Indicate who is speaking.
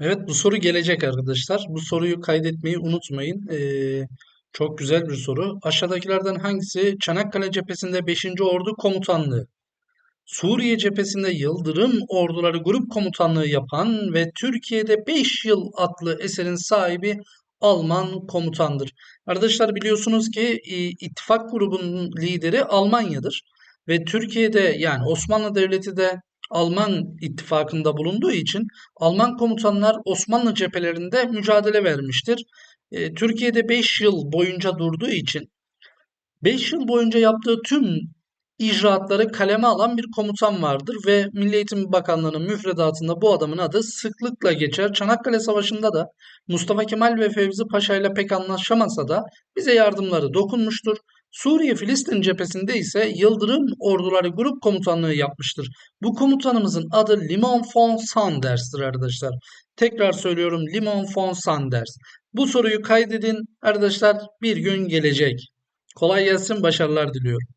Speaker 1: Evet bu soru gelecek arkadaşlar. Bu soruyu kaydetmeyi unutmayın. Ee, çok güzel bir soru. Aşağıdakilerden hangisi Çanakkale cephesinde 5. Ordu Komutanlığı, Suriye cephesinde Yıldırım Orduları Grup Komutanlığı yapan ve Türkiye'de 5 yıl adlı eserin sahibi Alman komutandır. Arkadaşlar biliyorsunuz ki e, ittifak grubunun lideri Almanya'dır. Ve Türkiye'de yani Osmanlı Devleti de Alman ittifakında bulunduğu için Alman komutanlar Osmanlı cephelerinde mücadele vermiştir. E, Türkiye'de 5 yıl boyunca durduğu için 5 yıl boyunca yaptığı tüm icraatları kaleme alan bir komutan vardır ve Milli Eğitim Bakanlığı'nın müfredatında bu adamın adı sıklıkla geçer. Çanakkale Savaşı'nda da Mustafa Kemal ve Fevzi Paşa ile pek anlaşamasa da bize yardımları dokunmuştur. Suriye-Filistin cephesinde ise Yıldırım Orduları Grup Komutanlığı yapmıştır. Bu komutanımızın adı Limon von Sanders'tir arkadaşlar. Tekrar söylüyorum Limon von Sanders. Bu soruyu kaydedin arkadaşlar bir gün gelecek. Kolay gelsin başarılar diliyorum.